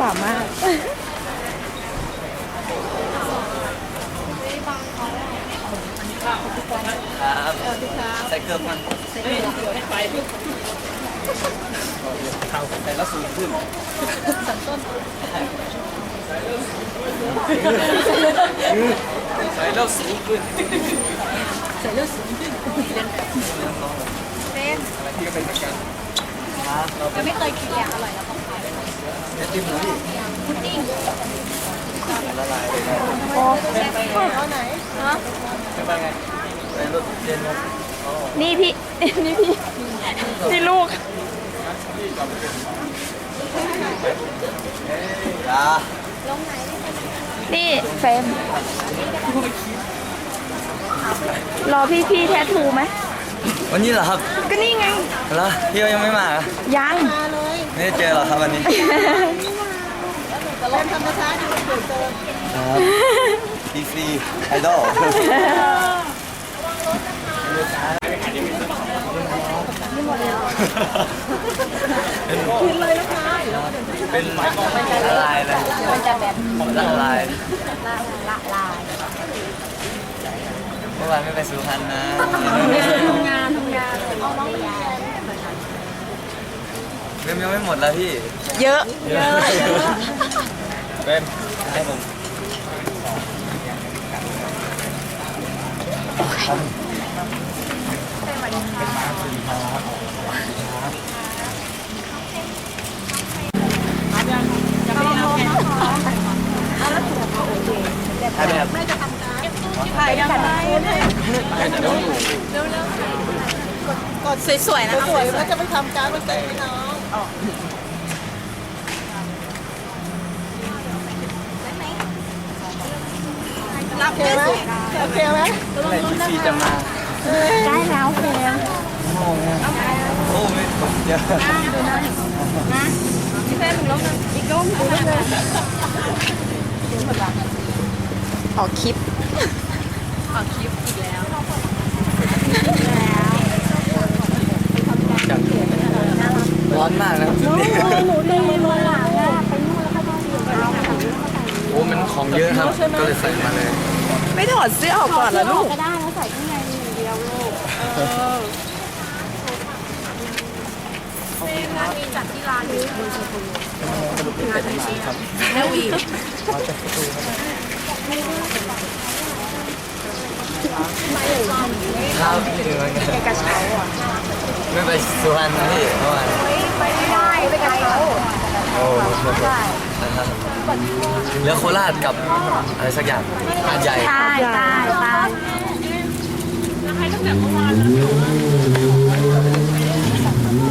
สามารถ ครับใส่เกลือมันใส่แล้วสูงขึ้นใส่แล้วสูงขึ้น เส้นอะไรที่ก็เป็นเหมือนกันครับเราไม่เคยกินเลยอร่อยแล้วของเขาจะจิ้มหน่อพุดดิ้งละลายเลยนะเอาไหนฮะเป็นไงใส่รสเย็นนะนี่พี่ นี่พี่ นี่ลูกนี่เฟรม รอพี่พี่ๆแททูไหม วันนี้เหรอครับก็นี่ไงแล้วพี่ยังไม่มาเหรอยัง ไม่ได้เจอเหรอครับวันนี้จะลองธรรมชาติดูเผื่อเจอครับดีซีไอดอลเป็นละลายเลยมันจะแบบละลายละละลายเมื่อวานไม่ไปสุพรรณนะทำงานทำงานเอาน้องไปเรียนเรื่องยังไม่หมดแล้วพี่เยอะเยอะเป็นให้ผมสวัสดีค่ะช่ไหมครับ ถ่ายกันไงเร็วๆกดสวยๆนะคะสวยๆแล้วจะไปทำการมันเกิดให้น้องรับโอเคไหมโอเคไหมเมื่อไร่ดีซีจะมาใกล้แล้วเฟรมโอ้ไม่ผมเยอะพี่เฟ้ถึงลงนึงอีกลงดูได้เลยออกคลิป ออกคลิปอีกแล้วร้อนมากนะครับจุดนี้หนูดีเลยหลังอะไปนู่นแล้วก็ต้องอยู่เอาโอ้มันของเยอะครับ ก็เลยใส่มาเลย ไม่ถอดเสื้อออกก่อนเหรอลูกก็ได้แล้วใส่ข้างในมีอย่างเดียวลูกร้านนี้จัดที่ร้านนี้แล้ววีครับ พี่ถึงวันกันกระเช้าอะไม่ไปสุพรรณนะพี่เมื่อวานไปไม่ได้ไปไกลแล้วโอ้นะครับเหลือโคราชกับอะไรสักอย่างหาดใหญ่ใช่ใช่ใช่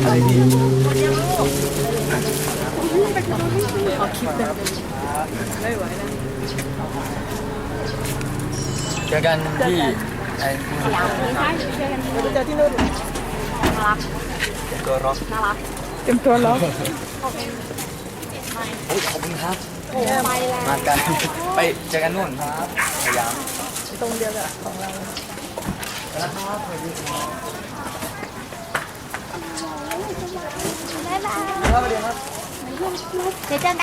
อะไรดีเจอกันที่ เจอที่นู่นตัวร็อกเต็มตัวแล้วโอ้ยขอบคุณครับไปแล้วมากันไปเจอกันนู่นครับสยายามตรงเดียวกับของเราบ๊ายบายครับสวัสดีครับเดี๋ยวเจอกัน